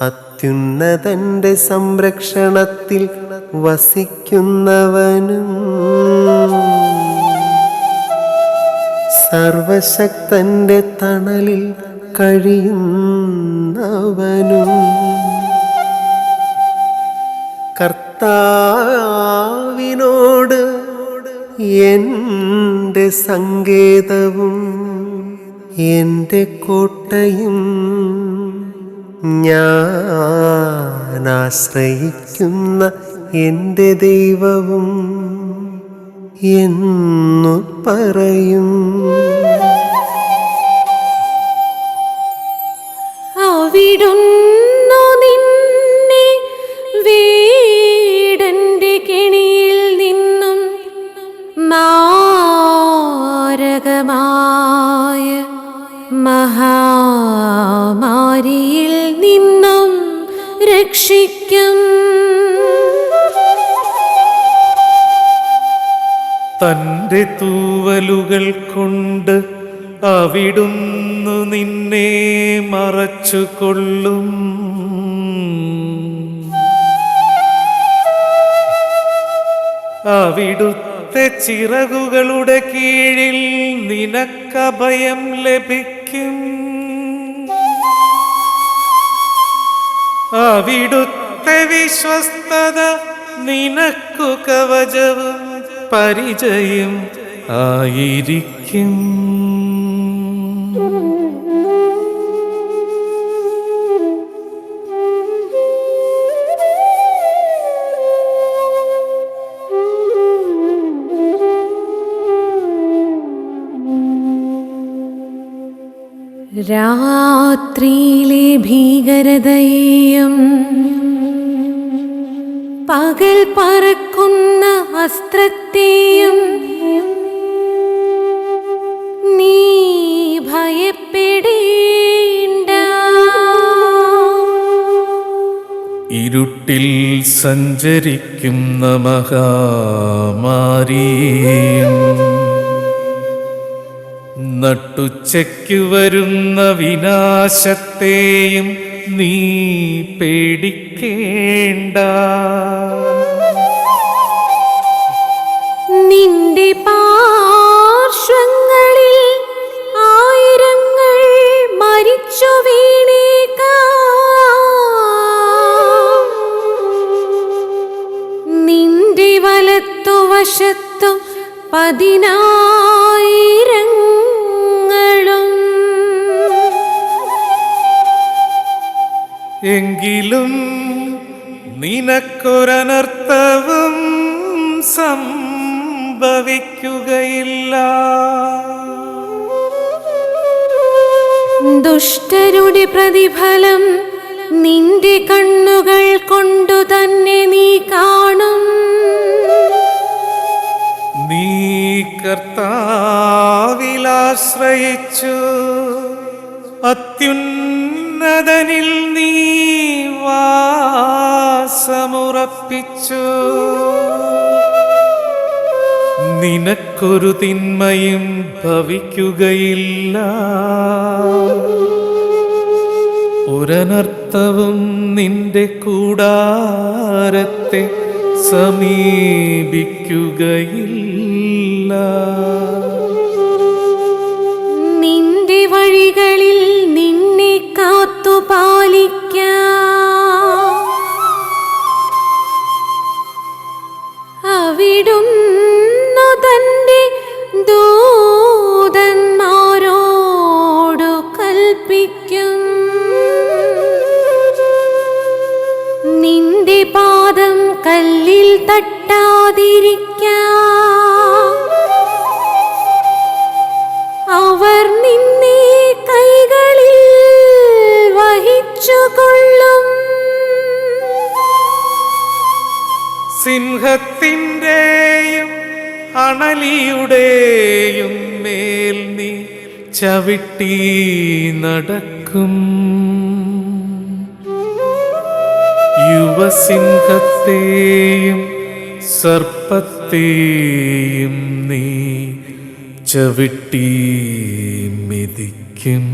അത്യുന്നതന്റെ സംരക്ഷണത്തിൽ വസിക്കുന്നവനും സർവശക്തന്റെ തണലിൽ കഴിയുന്നവനും. കർത്താവിനോട് എന്റെ സങ്കേതവും എന്റെ കോട്ടയും ഞാൻ ആശ്രയിക്കുന്ന എന്റെ ദൈവവും എന്നു പറയും. അവിടുന്നു നിന്നെ വീടന്റെ കെണിയിൽ നിന്നും മാരകമായ മഹാമാരിയിൽ നിന്നും രക്ഷിക്കും. തന്റെ തൂവലുകൾ കൊണ്ട് അവിടുന്നു നിന്നെ മറച്ചുകൊള്ളും. അവിടുത്തെ ചിറകുകളുടെ കീഴിൽ നിനക്കഭയം ലഭിക്കും. അവിടുത്തെ വിശ്വസ്തത നിനക്കു കവചവും പരിചയം ആയിരിക്കും. രാത്രിയിലെ ഭീകരതയെയും പകൽ പറക്കുന്ന അസ്ത്രത്തെയും നീ ഭയപ്പെടേണ്ട. ഇരുട്ടിൽ സഞ്ചരിക്കുന്ന മഹാമാരിയും നട്ടുച്ചയ്ക്കു വരുന്ന വിനാശത്തെയും നീ പേടിക്കേണ്ട. നിന്റെ പാർശ്വങ്ങളിൽ ആയിരങ്ങൾ മരിച്ചു നിന്റെ വലത്തുവശത്തു പതിനായിരങ്ങളും എങ്കിലും നിനക്കൊരനർത്ഥവും സംഭവിക്കുകയില്ല. ദുഷ്ടരുടെ പ്രതിഫലം നിന്റെ കണ്ണുകൾ കൊണ്ടു തന്നെ നീ കാണും. നീ കർത്താവിലാശ്രയിച്ചു അത്യുന്നതനിൽ നീ വാസമുറപ്പിച്ചു. നിനക്കൊരു തിന്മയും ഭവിക്കുകയില്ല. ഒരനർത്ഥവും നിന്റെ കൂടാരത്തെ സമീപിക്കുകയില്ല. നിന്റെ വഴികളിൽ വഹിച്ചുകൊള്ളും സിംഹത്തിന്റെയും അണലിയുടെയും മേൽ നീ ചവിട്ടി നടക്കും. യുവസിംഹത്തെയും സർപ്പത്തെയും നീ ചവിട്ടി മിതിക്കും.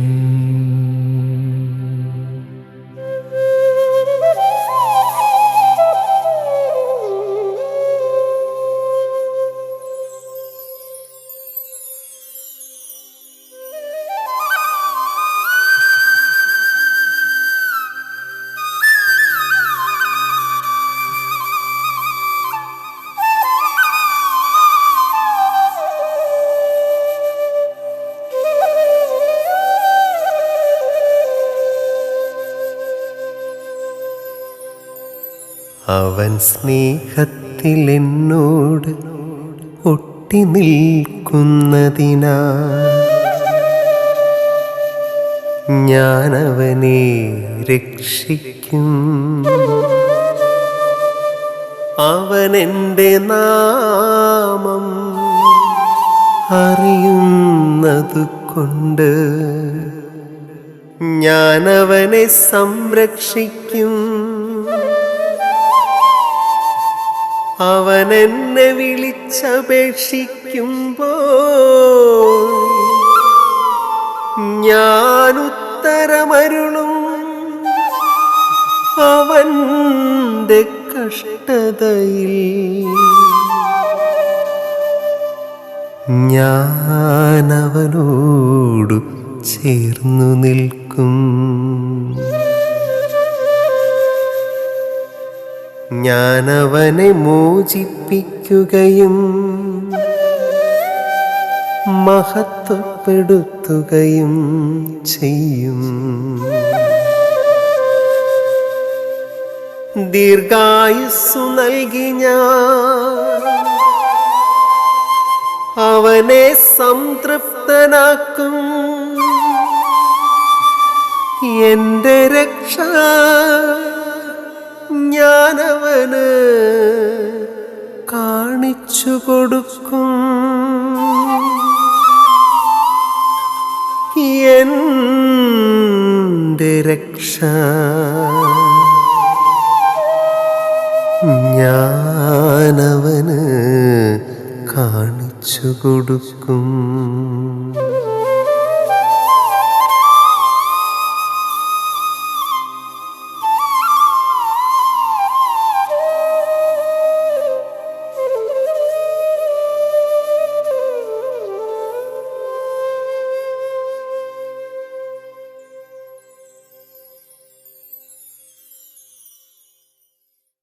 അവൻ സ്നേഹത്തിൽ എന്നോട് ഒട്ടി നിൽക്കുന്നതിനാ. ഞാനവനെ രക്ഷിക്കും. അവനെന്റെ നാമം അറിയുന്നതു കൊണ്ട് ഞാനവനെ സംരക്ഷിക്കും. അവൻ എന്നെ വിളിച്ചപേക്ഷിക്കുമ്പോൾ ഞാൻ ഉത്തരമരുളും അവന്റെ കഷ്ടതയിൽ ഞാൻ അവനോടു ചേർന്നു നിൽക്കും. ഞാൻ അവനെ മോചിപ്പിക്കുകയും മഹത്വപ്പെടുത്തുകയും ചെയ്യും. ദീർഘായുസ്സു നൽകി ഞാൻ അവനെ സംതൃപ്തനാക്കും. എന്റെ രക്ഷ കൊടുക്കും. എന്റെ രക്ഷ ഞാനവന് കാണിച്ചു കൊടുക്കും.